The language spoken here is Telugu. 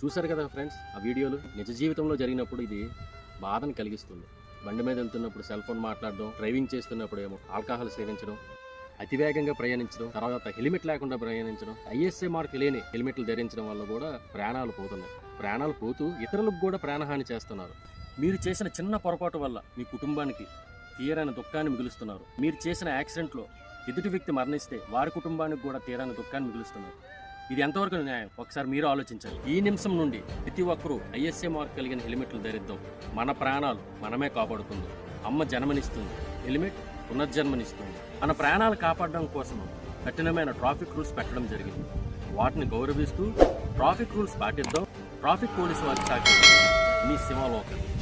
చూశారు కదా ఫ్రెండ్స్ ఆ వీడియోలు? నిజ జీవితంలో జరిగినప్పుడు ఇది బాధను కలిగిస్తుంది. బండి మీద వెళ్తున్నప్పుడు సెల్ ఫోన్ మాట్లాడడం డ్రైవింగ్ చేస్తున్నప్పుడు ఏమో ఆల్కహాల్ సేవించడం అతివేగంగా ప్రయాణించడం తర్వాత హెల్మెట్ లేకుండా ప్రయాణించడం ఐఎస్ఏ మార్క్ లేని హెల్మెట్లు ధరించడం వల్ల కూడా ప్రాణాలు పోతున్నాయి. ప్రాణాలు పోతూ ఇతరులకు కూడా ప్రాణహాని చేస్తున్నారు. మీరు చేసిన చిన్న పొరపాటు వల్ల మీ కుటుంబానికి తీరని దుఃఖాన్ని మిగులుస్తున్నారు. మీరు చేసిన యాక్సిడెంట్లో ఎదుటి వ్యక్తి మరణిస్తే వారి కుటుంబానికి కూడా తీరని దుఃఖాన్ని మిగులుస్తున్నారు. ఇది ఎంతవరకు న్యాయం? ఒకసారి మీరు ఆలోచించాలి ఈ నిమిషం నుండి ప్రతి ఒక్కరూ ఐఎస్ఏ మార్క్ కలిగిన హెల్మెట్లు ధరిద్దాం. మన ప్రాణాలు మనమే కాపాడుకుంది. అమ్మ జన్మనిస్తుంది. హెల్మెట్ పునర్జన్మనిస్తుంది. మన ప్రాణాలు కాపాడడం కోసం కఠినమైన ట్రాఫిక్ రూల్స్ పెట్టడం జరిగింది. వాటిని గౌరవిస్తూ ట్రాఫిక్ రూల్స్ పాటిద్దాం. ట్రాఫిక్ పోలీసు వారి సాక్షి మీ శివలోకం